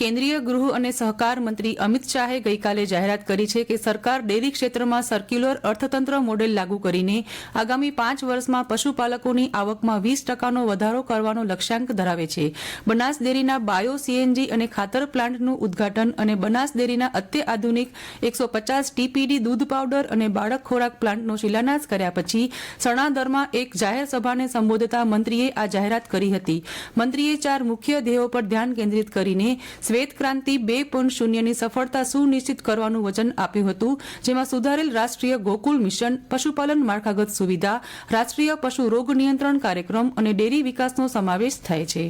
કેન્દ્રીય ગૃહ અને સહકાર મંત્રી અમિત શાહે ગઈકાલે જાહેરાત કરી છે કે સરકાર ડેરી ક્ષેત્રમાં સર્ક્યુલર અર્થતંત્ર મોડેલ લાગુ કરીને આગામી પાંચ વર્ષમાં પશુપાલકોની આવકમાં વીસ ટકાનો વધારો કરવાનો લક્ષ્યાંક ધરાવે છે. બનાસ ડેરીના બાયો સીએનજી અને ખાતર પ્લાન્ટનું ઉદ્ઘાટન અને બનાસ ડેરીના અત્યાધુનિક એકસો પચાસ ટીપીડી દૂધ પાવડર અને બાળક ખોરાક પ્લાન્ટનો શિલાન્યાસ કર્યા પછી સણાદરમાં એક જાહેર સભાને સંબોધતા મંત્રીએ આ જાહેરાત કરી હતી. મંત્રીએ ચાર મુખ્ય ધ્યેયો પર ધ્યાન કેન્દ્રિત કરીને શ્વેત ક્રાંતિ બે પોઈન્ટ શૂન્યની સફળતા સુનિશ્ચિત કરવાનું વચન આપ્યું હતું, જેમાં સુધારેલ રાષ્ટ્રીય ગોકુલ મિશન, પશુપાલન માળખાગત સુવિધા, રાષ્ટ્રીય પશુ રોગ નિયંત્રણ કાર્યક્રમ અને ડેરી વિકાસનો સમાવેશ થાય છે.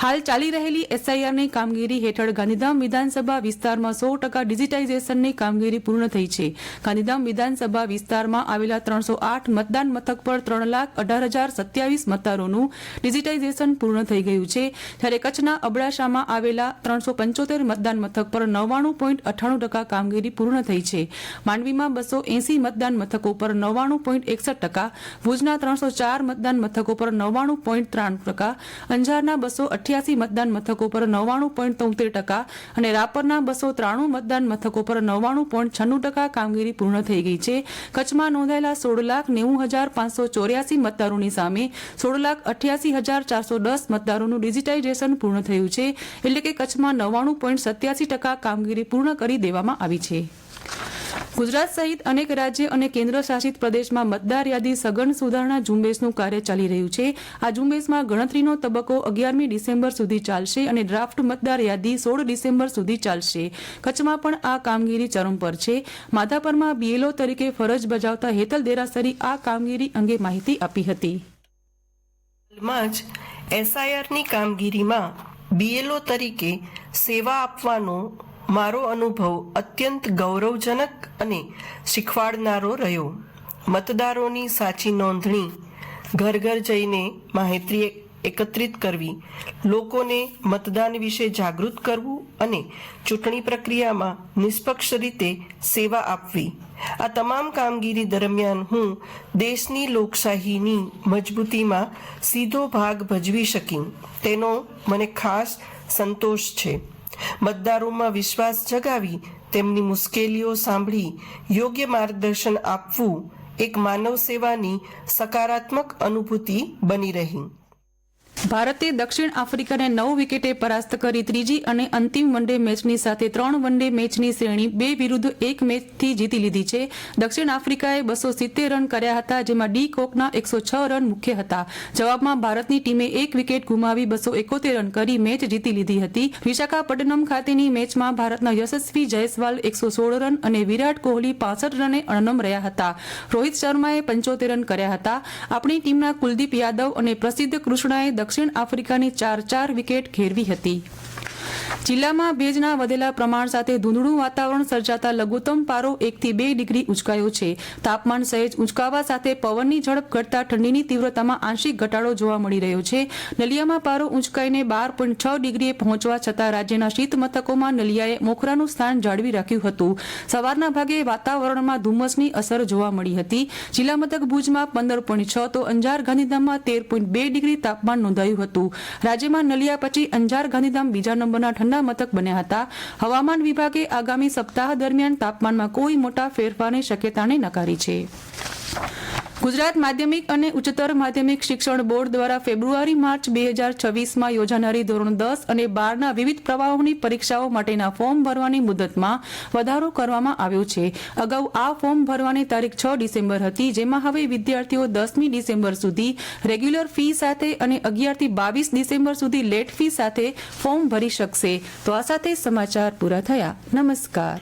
હાલ ચાલી રહેલી એસઆઈઆરની કામગીરી હેઠળ ગાંધીધામ વિધાનસભા વિસ્તારમાં સો ટકા ડિજિટાઇઝેશનની કામગીરી પૂર્ણ થઈ છે. ગાંધીધામ વિધાનસભા વિસ્તારમાં આવેલા ત્રણસો આઠ મતદાન મથક પર ત્રણ લાખ અઢાર હજાર સત્યાવીસ મતદારોનું ડિજિટાઇઝેશન પૂર્ણ થઈ ગયું છે. જ્યારે કચ્છના અબડાસામાં આવેલા ત્રણસો પંચોતેર મતદાન મથક પર નવ્વાણું પોઈન્ટ અઠ્ઠાણું ટકા કામગીરી પૂર્ણ થઈ છે. માંડવીમાં બસો એસી મતદાન મથકો પર નવ્વાણું પોઈન્ટ એકસઠ ટકા, ભુજના ત્રણસો ચાર મતદાન મથકો પર નવ્વાણું પોઈન્ટ ત્રાણું ટકા, અંજારના બસો અઠ્યાસી મતદાન મથકો પર નવ્વાણું પોઈન્ટ તોતેર ટકા અને રાપરના બસો ત્રાણું મતદાન મથકો પર નવ્વાણું પોઈન્ટ છન્નું ટકા કામગીરી પૂર્ણ થઈ ગઈ છે. કચ્છમાં નોંધાયેલા સોળ લાખ નેવું હજાર પાંચસો ચોર્યાસી મતદારોની સામે સોળ લાખ અઠ્યાસી હજાર ચારસો દસ મતદારોનું ડિજિટાઇઝેશન પૂર્ણ થયું છે. એટલે કે કચ્છમાં નવ્વાણું પોઈન્ટ સત્યાસી ટકા કામગીરી પૂર્ણ કરી દેવામાં આવી છે. ગુજરાત સહિત અનેક રાજ્ય અને કેન્દ્ર શાસિત પ્રદેશમાં મતદાર યાદી સઘન સુધારણા ઝુંબેશનું કાર્ય ચાલી રહ્યું છે. આ ઝુંબેશમાં ગણતરીનો તબક્કો અગિયારમી ડિસેમ્બર સુધી ચાલશે અને ડ્રાફ્ટ મતદાર યાદી સોળ ડિસેમ્બર સુધી ચાલશે. કચ્છમાં પણ આ કામગીરી ચરમ પર છે. માધાપરમાં બીએલઓ તરીકે ફરજ બજાવતા હેતલ દેરાસરી આ કામગીરી અંગે માહિતી આપી હતી. હાલમાં જ એસઆઈઆરની કામગીરીમાં બીએલઓ તરીકે સેવા આપવાનો મારો અનુભવ અત્યંત ગૌરવજનક અને શીખવાડનારો રહ્યો. મતદારોની સાચી નોંધણી, ઘર ઘર જઈને માહિતી એકત્રિત કરવી, લોકોને મતદાન વિશે જાગૃત કરવું અને ચૂંટણી પ્રક્રિયામાં નિષ્પક્ષ રીતે સેવા આપવી. આ તમામ કામગીરી દરમિયાન હું દેશની લોકશાહીની મજબૂતીમાં સીધો ભાગ ભજવી શકી. તેનો મને ખાસ સંતોષ છે. મતદારોમાં વિશ્વાસ જગાવી તેમની મુશ્કેલીઓ સાંભળી યોગ્ય માર્ગદર્શન આપવું એક માનવ સેવાની સકારાત્મક અનુભૂતિ બની રહી. ભારતે દક્ષિણ આફ્રિકાને નવ વિકેટે પરાસ્ત કરી ત્રીજી અને અંતિમ વનડે મેચની સાથે ત્રણ વનડે મેચની શ્રેણી બે વિરુદ્ધ એક મેચથી જીતી લીધી છે. દક્ષિણ આફ્રિકાએ બસો સિત્તેર રન કર્યા હતા, જેમાં ડી કોકના એકસો છ રન મુખ્ય હતા. જવાબમાં ભારતની ટીમે એક વિકેટ ગુમાવી બસો એકોતેર રન કરી મેચ જીતી લીધી હતી. વિશાખાપટ્ટનમ ખાતેની મેચમાં ભારતના યશસ્વી જયસ્વાલ એકસો સોળ રન અને વિરાટ કોહલી પાસઠ રને અણનમ રહ્યા હતા. રોહિત શર્માએ પંચોતેર રન કર્યા હતા. આપણી ટીમના કુલદીપ યાદવ અને પ્રસિદ્ધ કૃષ્ણાએ દક્ષિણ આફ્રિકાની ચાર ચાર વિકેટ ઘેરવી હતી. જિલ્લામાં ભેજના વધેલા પ્રમાણ સાથે ધૂંધળું વાતાવરણ સર્જાતા લઘુત્તમ પારો એકથી બે ડિગ્રી ઉંચકાયો છે. તાપમાન સહેજ ઉંચકાવા સાથે પવનની ઝડપ ઘટતા ઠંડીની તીવ્રતામાં આંશિક ઘટાડો જોવા મળી રહ્યો છે. નલિયામાં પારો ઉંચકાઈને બાર પોઈન્ટ છ ડિગ્રીએ પહોંચવા છતાં રાજ્યના શીત મથકોમાં નલિયાએ મોખરાનું સ્થાન જાળવી રાખ્યું હતું. સવારના ભાગે વાતાવરણમાં ધુમ્મસની અસર જોવા મળી હતી. જિલ્લા મથક ભુજમાં પંદર પોઈન્ટ છ તો અંજાર ગાંધીધામમાં તેર પોઈન્ટ બે ડિગ્રી તાપમાન નોંધાયું હતું. રાજ્યમાં નલિયા પછી અંજાર ગાંધીધામ બીજા નંબરના ઠંડા મથક બન્યા હતા. હવામાન વિભાગે આગામી સપ્તાહ દરમિયાન તાપમાનમાં કોઈ મોટા ફેરફારની શક્યતાને નકારી છે. ગુજરાત માધ્યમિક અને ઉચ્ચતર માધ્યમિક શિક્ષણ બોર્ડ દ્વારા ફેબ્રુઆરી, માર્ચ બે હજાર છવ્વીસમાં યોજાનારી ધોરણ દસ અને બારના વિવિધ પ્રવાહોની પરીક્ષાઓ માટેના ફોર્મ ભરવાની મુદતમાં વધારો કરવામાં આવ્યો છે. અગાઉ આ ફોર્મ ભરવાની તારીખ છ ડિસેમ્બર હતી, જેમાં હવે વિદ્યાર્થીઓ દસમી ડિસેમ્બર સુધી રેગ્યુલર ફી સાથે અને અગિયારથી બાવીસ ડિસેમ્બર સુધી લેટ ફી સાથે ફોર્મ ભરી શકશે. તો આ સાથે સમાચાર પૂરા થયા. નમસ્કાર.